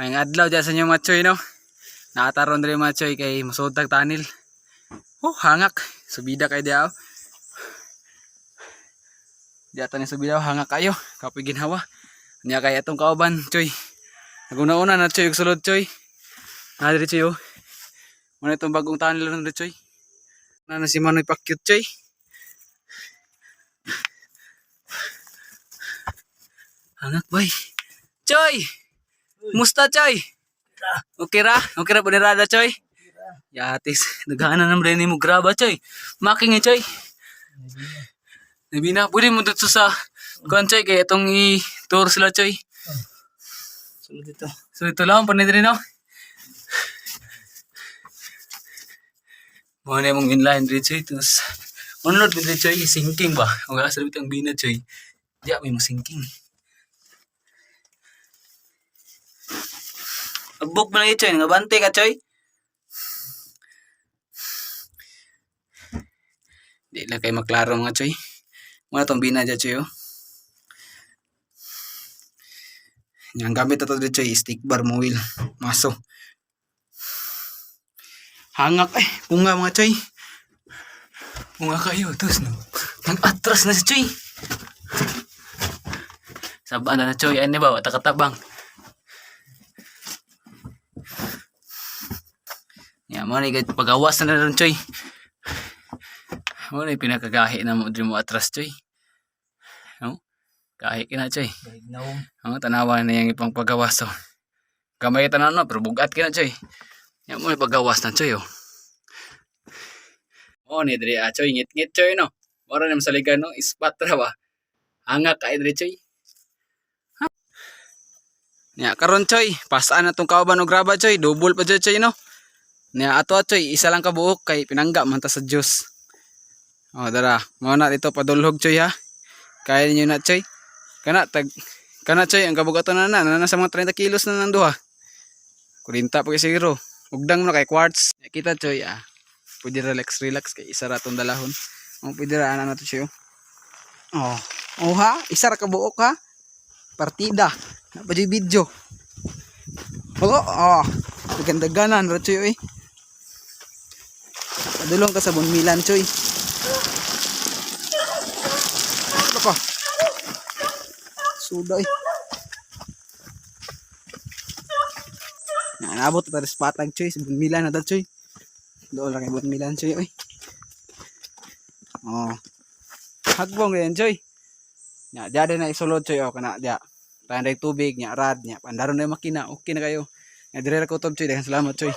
May adlaw dyan sa inyo mga choy no. Nakataron rin mga choy kay masudtag tanil. Oh, hangak. Subida kay diaw. Di ata ni subida hangak kayo. Kapoy ginhawa. Niya kay atong kauban choy. Naguna-una na choy sulod choy. Na diri choy oh. Muna itong bagong tanil ron diri choy. Na na si Manoy pakyut choy. Hangak bay. Choy! Musta Choy? Okay ra? Okay ra panirada Choy? Yatis, naghaana naman rin mo graba Choy. Making Choy. Nabi na, pwede mo dito sa kuhan Choy, kaya itong i-tour sila Choy. Sulod dito. So ito lang, panit rin no? Mga na mong inline rin Choy, tapos unload rin Choy, sinking ba? Ang gasa rin ang bina Choy. Di may mo sinking. Nag-book mo na Choy, nangabante ka Choy. Di lang kayo maklaro mga Choy. Muna itong bina dyan Choy oh. Yang gamit ito dito Choy, stick bar mo wheel. Maso. Hangak eh, bunga mga Choy. Bunga kayo, tapos no. Nag-atras na si Choy. Sabaan na na Choy, ano ba, wata Ya, mo ni pagawas na ron choy. Mo ni pinakagahi na mo diri mo atras choy. No? Gahi kina choy. Ang tanawa na yang ipang pagawas so. Gamay tanan no, pero bugat kina choy. Ya mo ni pagawas na choy oh. Mo ni diri ah choy, ngit-ngit choy no. Mora na masaligan no, ispat ra ba. Hanga ka diri choy. Ya karon choy, pasaan na tong kauban og graba choy, double pa choy choy no. Niya ato choy, isa lang ka buok kay pinangga man ta sa Dios. Oh, dara, mo na dito padulhog choy ha. Kaya ninyo na choy. Kana tag kana choy ang kabugaton na na, na sa mga 30 kilos na nanduha. Kurinta pa kay siguro. Ugdang na kay quartz. Kita choy ah. Pwede relax relax kay isa ra tong dalahon. Oh, pwede ra ana na to choy. Oh. Oh ha, isa ra ka buok ha. Partida. Na pa video. Oh, oh. Ganda-ganan ra choy eh. Padulong ka sa Bonmilan, Choy. Ano ka? Suday. Naabot ito sa patag, Choy. Sa Bonmilan na ito, Choy. Doon lang kay Bonmilan, Choy. Oy. Oh. Hagbong yan, Choy. Nya, diya na isulod, Choy. O, kana, diya. Panday tubig, nya, rad, nya. Pandaron na yung makina. Okay na kayo. Nya, dire ko, Choy. Dagan salamat, Choy.